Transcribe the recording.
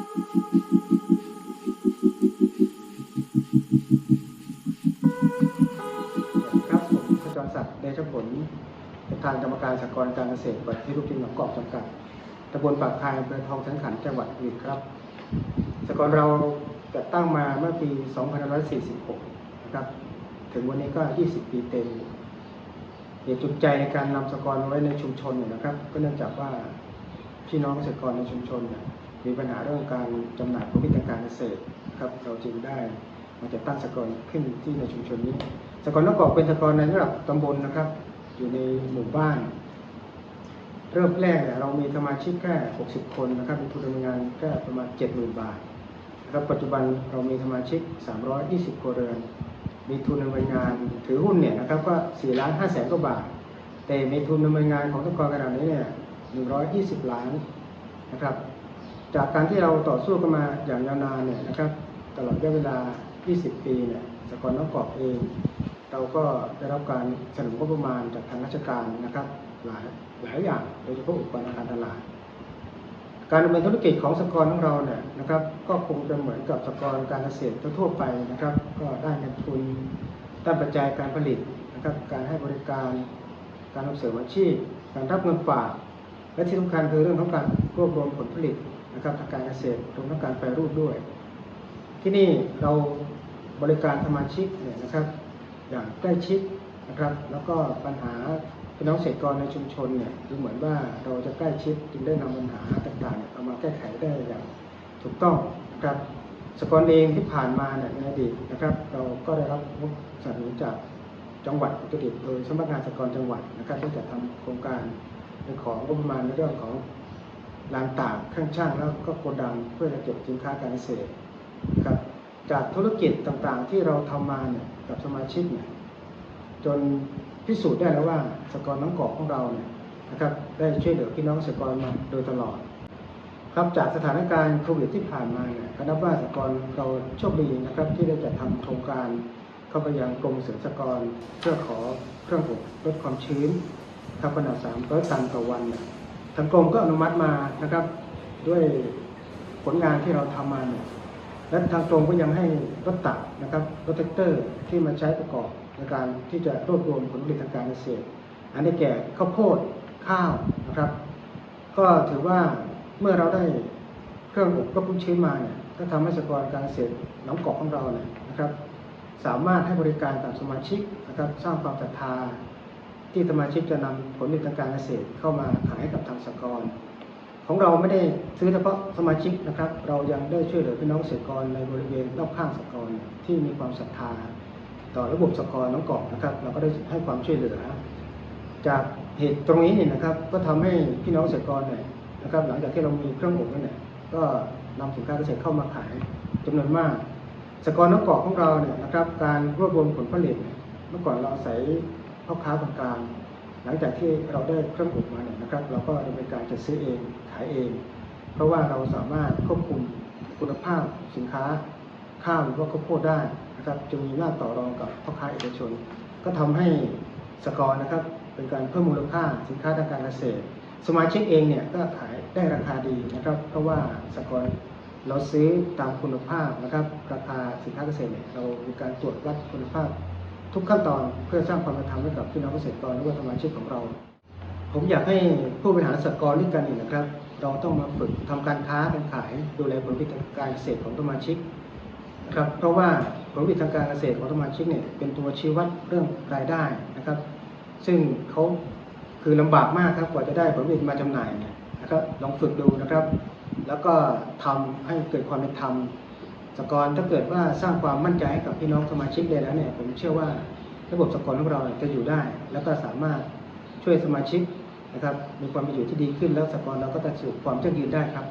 ครับผมขจรศักดิ์เดชผลประธานกรรมการสหกรณ์การเกษตรปฏิรูปที่หนองกอกจำกัดตำบลปากพายอำเภอทองสังขันจังหวัดอุตรครับสหกรณ์เราจัดตั้งมาเมื่อปี 2546 นะครับ ถึงวันนี้ก็ 20 ปีเต็มเหตุจูงใจในการนำสกรไว้ในชุมชนเนี่ยนะครับ ก็เนื่องจากว่าพี่น้องเกษตรกรในชุมชนเนี่ย มีปัญหาเรื่องการจำหน่ายผลิตทางการเกษตรครับเราจึงได้มาจัดตั้งสกรขึ้นที่ในชุมชนนี้สกรนกกอกเป็นสกรในระดับตำบลนะครับ อยู่ในหมู่บ้าน เริ่มแรกเนี่ยเรามีสมาชิกแค่ 60 คนนะครับมีทุนดำเนินงานแค่ประมาณ 70,000 บาทนะครับปัจจุบันเรามีสมาชิก 320 ครัวเรือน มีทุนดำเนินงานถือหุ้นเนี่ยนะครับก็4ล้าน5แสนกว่าบาท แต่มีทุนดำเนินงานของสหกรณ์ขนาดนี้เนี่ย120 ล้านนะครับ จากการที่เราต่อสู้กันมาอย่างยาวนานเนี่ยนะครับตลอดระยะเวลา 20 ปีเนี่ยสกรณ์น้องกอกเอง เราก็ได้รับการสนับสนุนงบประมาณจากทางราชการนะครับหลายหลายอย่างโดยเฉพาะอุปกรณ์ทางการตลาด การดำเนินธุรกิจของสกรณ์ของเราเนี่ยนะครับก็คงจะเหมือนกับสกรณ์การเกษตรทั่วไปนะครับ ก็ได้เงินทุนด้านปัจจัยการผลิตนะครับการให้บริการการส่งเสริมอาชีพ การรับเงินฝาก และที่สำคัญคือเรื่องของการรวบรวมผลผลิต นะครับทางการเกษตรรวมทั้งการแปรรูปด้วย ที่นี่เราบริการสมาชิกเนี่ยนะครับ อย่างใกล้ชิดนะครับ แล้วก็ปัญหาพี่น้องเกษตรกรในชุมชนเนี่ยดูเหมือนว่าเราจะใกล้ชิดจึงได้นำปัญหาต่างๆเนี่ยเอามาแก้ไขได้อย่างถูกต้องนะครับสกรเองที่ผ่านมาเนี่ยในอดีตนะครับ เราก็ได้รับงบสนับสนุนจากจังหวัดอุตรดิตถ์โดยสำนักงานสกรจังหวัดนะครับที่จะทำโครงการในของงบประมาณในเรื่องของ ลานตากเครื่องช่างแล้วก็โกดังเพื่อจะเก็บสินค้าการเกษตรนะครับจากธุรกิจต่างๆ ที่เราทำมาเนี่ยกับสมาชิกเนี่ยจนพิสูจน์ได้แล้วว่าสกรน้องกอกของเราเนี่ยนะครับได้ช่วยเหลือพี่น้องเกษตรกรมาโดยตลอด ครับจากสถานการณ์โควิดที่ผ่านมาเนี่ยก็นับว่าสกรเราโชคดีนะครับที่ได้จัดทำโครงการเข้าไปยังกรมเสริมสกรเพื่อขอเครื่องอบลดความชื้นครับขนาด300ตันต่อวันเนี่ย ทางกรมก็อนุมัติมานะครับ ด้วยผลงานที่เราทำมาเนี่ยและทางตรงก็ยังให้รถตักนะครับรถแท็กเตอร์ที่มาใช้ประกอบในการที่จะรวบรวมผลผลิตทางการเกษตร อันนี้แก่ข้าวโพดข้าวนะครับ ก็ถือว่าเมื่อเราได้เครื่องอบรบคุ้มชื้นมาเนี่ยก็ทำให้สกรการเกษตรหนองกอกของเราเนี่ยนะครับ สามารถให้บริการกับสมาชิกนะครับ สร้างความศรัทธา ที่สมาชิกจะนำผลผลิตทางการเกษตรเข้ามาขายให้กับทางสหกรณ์ของเราไม่ได้ซื้อเฉพาะสมาชิกนะครับ เรายังได้ช่วยเหลือพี่น้องเกษตรกรในบริเวณรอบข้างสหกรณ์ที่มีความศรัทธา ต่อระบบสหกรณ์น้องกอกนะครับ เราก็ได้ให้ความช่วยเหลือ จากเหตุตรงนี้เนี่ยนะครับ ก็ทำให้พี่น้องเกษตรกรเนี่ยนะครับ หลังจากที่เรามีเครื่องอบแล้วเนี่ยก็นำสินค้าเกษตรเข้ามาขายจำนวนมากสกรน้องกอกของเราเนี่ยนะครับ การรวบรวมผลผลิตเมื่อก่อนเราอาศัย พ่อค้าคนกลางหลังจากที่เราได้เครื่องอบมาเนี่ยนะครับ เราก็ดำเนินการจัดซื้อเองขายเอง เพราะว่าเราสามารถควบคุมคุณภาพสินค้าข้าวหรือว่าข้าวโพดได้นะครับจึงมีหน้าต่อรองกับพ่อค้าเอกชน ก็ทำให้สกอร์นะครับเป็นการเพิ่มมูลค่าสินค้าทางการเกษตร สมาชิกเองเนี่ยก็ขายได้ราคาดีนะครับ เพราะว่าสกอร์เราซื้อตามคุณภาพนะครับ ราคาสินค้าเกษตรเนี่ยเรามีการตรวจวัดคุณภาพ ทุกขั้นตอนเพื่อสร้างความเป็นธรรมให้กับพี่น้องเกษตรกรและก็สมาชิกของเรา ผมอยากให้ผู้บริหารสหกรณ์ด้วยกันอีกนะครับ เราต้องมาฝึกทำการค้าการขายดูแลผลผลิตทางการเกษตรของสมาชิกครับเพราะว่าผลผลิตทางการเกษตรของสมาชิกเนี่ยเป็นตัวชี้วัดเรื่องรายได้นะครับ ซึ่งเขาคือลำบากมากครับกว่าจะได้ผลผลิตมาจำหน่ายเนี่ยนะครับลองฝึกดูนะครับ แล้วก็ทำให้เกิดความเป็นธรรม สกอร์ถ้าเกิดว่าสร้างความมั่นใจให้กับพี่น้องสมาชิกได้แล้วเนี่ยผมเชื่อว่าระบบสกอร์ของเราจะอยู่ได้ แล้วก็สามารถช่วยสมาชิกนะครับมีความเป็นอยู่ที่ดีขึ้นแล้วสกอร์เราก็จะสู่ความยั่งยืนได้ครับ